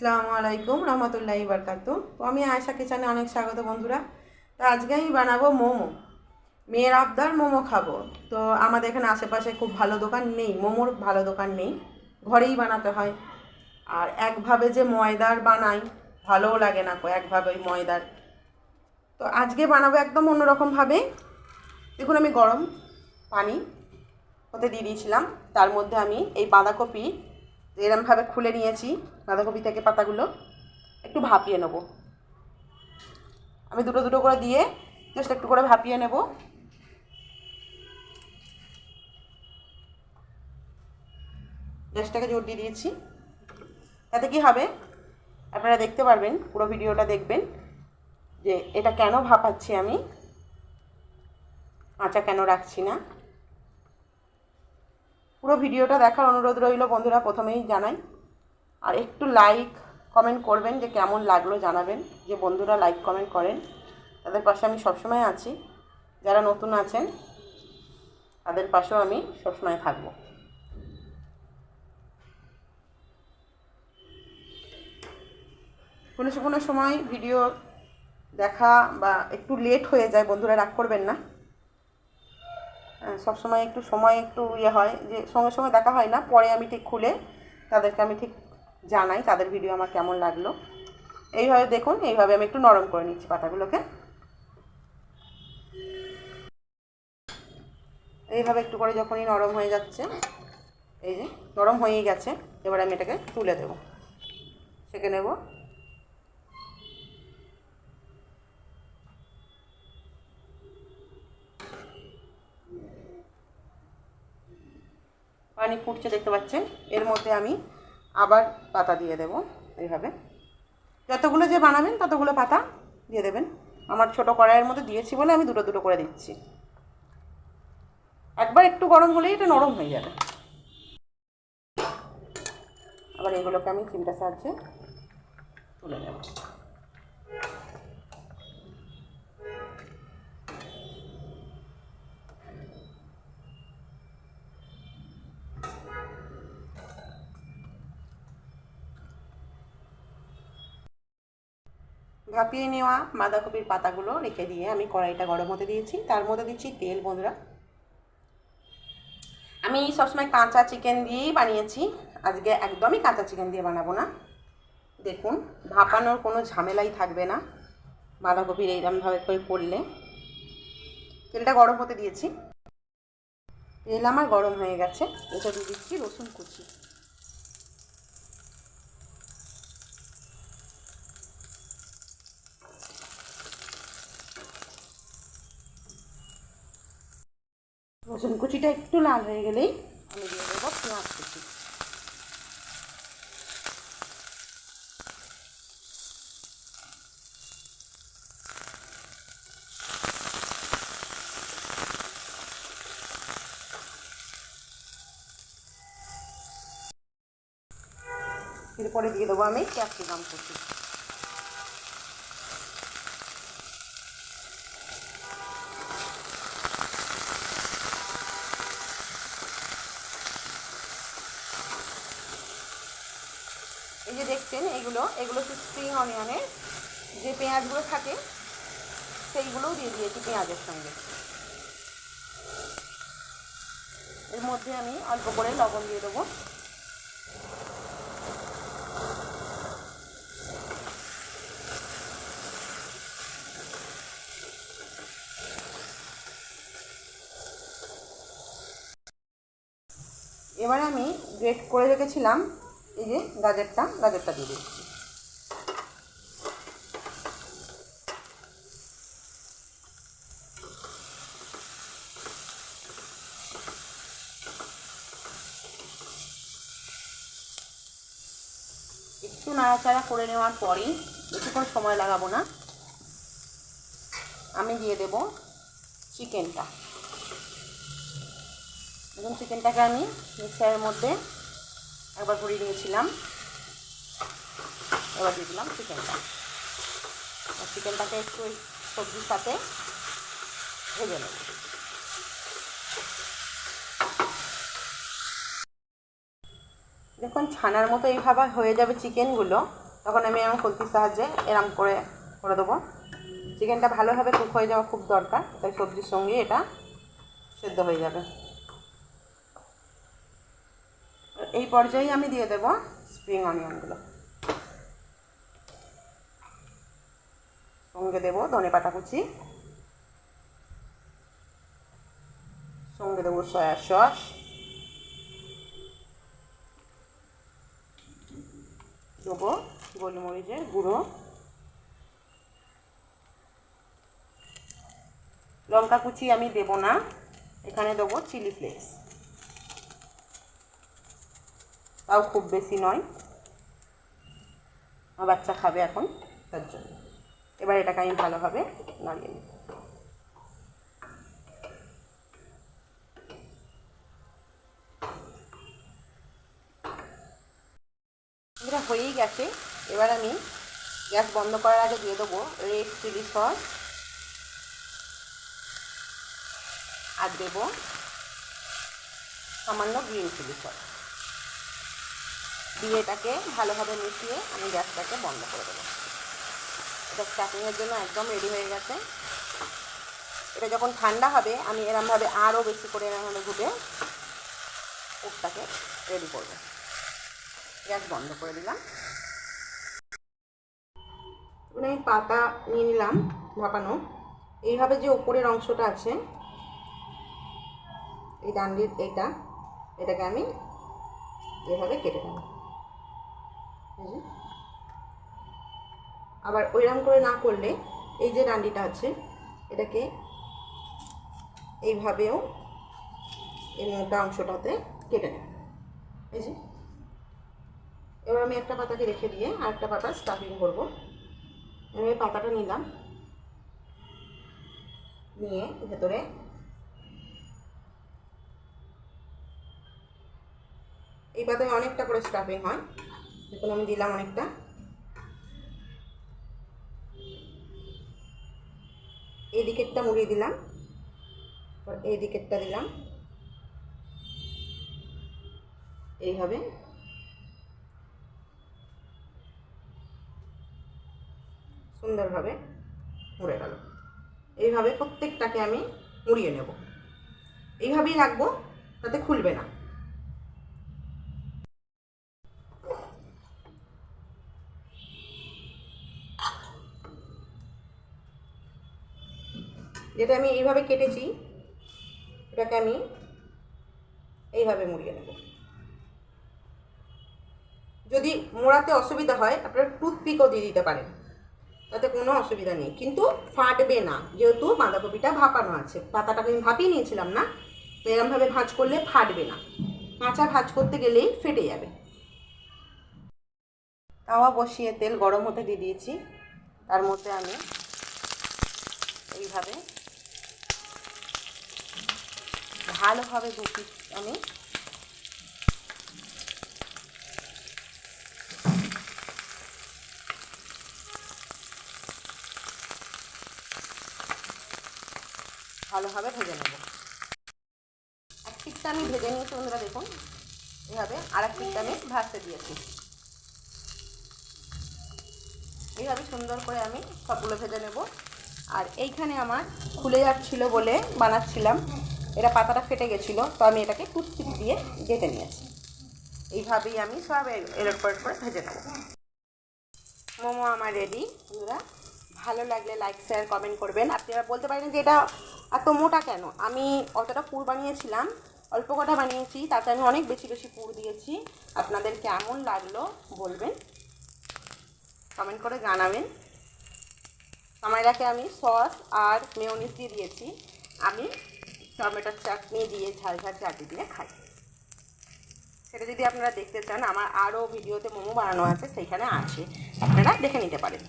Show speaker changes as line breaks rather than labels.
আসসালামু আলাইকুম রহমতুল্লাহি বারকাতু আমি আয়সা কিচেনে অনেক স্বাগত বন্ধুরা। তো আজকে আমি বানাবো মোমো। মেয়ের আবদার মোমো খাব। তো আমাদের এখানে আশেপাশে খুব ভালো দোকান নেই, মোমোর ভালো দোকান নেই। ঘরেই বানাতে হয়। আর একভাবে যে ময়দার বানাই, ভালোও লাগে না একভাবে ওই ময়দার। তো আজকে বানাবো একদম অন্যরকমভাবে। দেখুন আমি গরম পানি হতে দিয়ে দিয়েছিলাম। তার মধ্যে আমি এই বাঁধাকপি এরমভাবে খুলে নিয়েছি বাঁধাকপি থেকে পাতাগুলো। একটু ভাপিয়ে নেব। আমি দুটো দুটো করে দিয়ে জাস্ট একটু করে ভাপিয়ে নেব। গ্যাসটাকে জোর দিয়ে দিয়েছি। তাতে কি হবে? আপনারা দেখতে পারবেন, পুরো ভিডিওটা দেখবেন, যে এটা কেন ভাপাচ্ছি আমি? কাঁচা কেন রাখছি না? পুরো ভিডিওটা দেখার অনুরোধ রইল বন্ধুরা, প্রথমেই জানাই। আর একটু লাইক কমেন্ট করবেন যে কেমন লাগল জানাবেন, যে বন্ধুরা লাইক কমেন্ট করেন। তাদের পাশে আমি সবসময় আছি, যারা নতুন আছেন, তাদের পাশেও আমি সবসময় থাকব। কোনো কোনো সময় ভিডিও দেখা বা একটু লেট হয়ে যায়, বন্ধুরা রাগ করবেন না। সব সময় একটু সময় একটু ইয়ে হয় যে সঙ্গে সঙ্গে দেখা হয় না, পরে আমি ঠিক খুলে তাদেরকে আমি ঠিক জানাই তাদের ভিডিও আমার কেমন লাগল। এইভাবে দেখুন, এইভাবে আমি একটু নরম করে নিচ্ছি পাতাগুলোকে। এইভাবে একটু করে যখনই নরম হয়ে যাচ্ছে, এই যে নরম হয়েই গেছে, এবার আমি এটাকে তুলে দেবো। সেঁকে নেব। পানি ফুটছে, দেখতে পাচ্ছেন? এর মধ্যে আমি আবার পাতা দিয়ে দেব এইভাবে। যতগুলো যে বানাবেন, ততগুলো পাতা দিয়ে দেবেন। আমার ছোট কড়াইয়ের মধ্যে দিয়েছি বলে আমি দুটো দুটো করে দিচ্ছি। একবার একটু গরম হলেই এটা নরম হয়ে যাবে। আবার এগুলোকে আমি চিমটা সাহায্যে তুলে নেব। ভাপিয়ে নেওয়া বাঁধাকপির পাতাগুলো রেখে দিয়ে আমি কড়াইটা গরম হতে দিয়েছি। তার মধ্যে দিচ্ছি তেল, বন্ধুরা। আমি সবসময় কাঁচা চিকেন দিয়েই বানিয়েছি। আজকে একদমই কাঁচা চিকেন দিয়ে বানাবো না। দেখুন, ভাপানোর কোনো ঝামেলাই থাকবে না। বাঁধাকপির এইরকমভাবে করে করলে। তেলটা গরম হতে দিয়েছি। তেল আমার গরম হয়ে গেছে। এটা দিয়ে দিচ্ছি রসুন কুচি। রসুন কুচিটা একটু লাল হয়ে গেলেই আমি দিয়ে দেবো পেঁয়াজ কুচি। এরপরে দিয়ে দেবো আমি ক্যাপসিকাম কুচি এই যে দেখছেন এগুলো এগুলো হচ্ছে স্প্রিং অনিয়নের যে পেঁয়াজগুলো থাকে, সেইগুলোও দিয়ে দিয়েছি পেঁয়াজের সঙ্গে। এর মধ্যে আমি অল্প করে লবণ দিয়ে দেবো। এবারে আমি গ্রেট করে রেখেছিলাম এই যে গাজরটা গাজরটা দিয়ে দিচ্ছি। একটু নাড়াচাড়া করে নেওয়ার পরেই বেশিক্ষণ সময় লাগাবো না। আমি দিয়ে দেব চিকেনটা দেখুন চিকেনটাকে আমি মিক্সারের মধ্যে একবার ঘুরিয়ে নিয়েছিলাম। এবার দিয়ে দিলাম চিকেনটা। চিকেনটাকে একটু সবজির সাথে ভেজে নেব। দেখুন, ছানার মতো এইভাবে হয়ে যাবে চিকেনগুলো। তখন আমি এরকম খুলতির সাহায্যে এরম করে করে দেবো। চিকেনটা ভালোভাবে কুক হয়ে যাওয়া খুব দরকার, তাই সবজির সঙ্গে এটা সেদ্ধ হয়ে যাবে। এই পর্যায়ে আমি দিয়ে দেবো স্প্রিং অনিয়নগুলো সঙ্গে দেবো ধনে পাতা কুচি। সঙ্গে দেবো সয়া সস দেবো গোলমরিচের গুঁড়ো। লঙ্কা কুচি আমি দেবো না। এখানে দেবো চিলি ফ্লেক্স তাও খুব বেশি নয়। আমার বাচ্চা খাবে এখন, তার জন্য। এবার এটাকে আমি ভালোভাবে নাড়িয়ে নিই। এটা হয়েই গেছে। এবার আমি গ্যাস বন্ধ করার আগে দিয়ে দেবো রেড চিলি সস। আর দেবো সামান্য গ্রিন চিলি সস। দিয়ে এটাকে ভালোভাবে মিশিয়ে আমি গ্যাসটাকে বন্ধ করে দেবো। এটা স্টাফিংয়ের জন্য একদম রেডি হয়ে গেছে। এটা যখন ঠান্ডা হবে, আমি এরমভাবে আরও বেশি করে এরমভাবে ঘুটে উপটাকে রেডি করব। গ্যাস বন্ধ করে দিলাম। আমি পাতা নিয়ে নিলাম ভাপানো। এইভাবে যে ওপরের অংশটা আছে, এই ডান্ডির এইটা, এটাকে আমি এভাবে কেটে দেবো। আবার ওইরকম করে না করলে এই যে ডান্ডিটা আছে, এটাকে এইভাবেও এই মোটা অংশটাতে কেটে নেব। এই যে। এবার আমি একটা পাতাকে রেখে দিয়ে আরেকটা পাতা স্টাফিং করব। আমি পাতাটা নিলাম। নিয়ে ভেতরে এই পাতায় অনেকটা করে স্টাফিং হয়। দেখুন, আমি দিলাম অনেকটা। এই মুড়িয়ে দিলাম এই দিকেরটা দিলাম। এইভাবে। সুন্দরভাবে মুড়ে গেল। এইভাবে প্রত্যেকটাকে আমি মুড়িয়ে নেব। এইভাবেই রাখব, তাতে খুলবে না। যেটা আমি এইভাবে কেটেছি, এটাকে আমি এইভাবে মুড়িয়ে নেব। যদি মোড়াতে অসুবিধা হয়, আপনারা টুথপিকও দিয়ে দিতে পারেন। তাতে কোনো অসুবিধা নেই। কিন্তু ফাটবে না, যেহেতু বাঁধাকপিটা ভাপানো আছে। পাতাটাকে আমি ভাপিয়ে নিয়েছিলাম না, তো এরমভাবে ভাঁজ করলে ফাটবে না। কাঁচা ভাঁজ করতে গেলেই ফেটে যাবে। তাওয়া বসিয়ে তেল গরম হতে দিয়ে দিয়েছি। তার মধ্যে আমি এইভাবে ভালোভাবে পিস আমি। ভালোভাবে ভেজে নেব। এক পিঠটা আমি ভেজে নিয়েছি, বন্ধুরা, দেখুন। এভাবে আর এক পিঠটা আমি ভাজতে দিয়েছি। এইভাবে সুন্দর করে আমি সবগুলো ভেজে নেব। আর এইখানে আমার খুলে যাচ্ছিল বলে বানাচ্ছিলাম। এটা পাতাটা ফেটে গেছিল, তো আমি এটাকে টুথপিক দিয়ে কেটে নিয়েছি। এইভাবেই আমি সব পরেট করে ভেজে নেব। মোমো আমার রেডি বন্ধুরা। ভালো লাগলে লাইক শেয়ার কমেন্ট করবেন। আপনারা বলতে পারেন যে এটা এত মোটা কেন? আমি অতটা পুর বানিয়েছিলাম, অল্প কটা বানিয়েছি, তাতে আমি অনেক বেশি বেশি পুর দিয়েছি। আপনাদের কেমন লাগল বলবেন কমেন্ট করে জানাবেন। আমাইরাকে আমি সস আর মেয়নিস দিয়ে দিয়েছি। আমি টমেটোর চাটনি দিয়ে ঝাল ঝাল চাটনি দিয়ে খাই। সেটা যদি আপনারা দেখতে চান, আমার আরও ভিডিওতে মোমো বানানো আছে, সেইখানে আছে। আপনারা দেখে নিতে পারেন।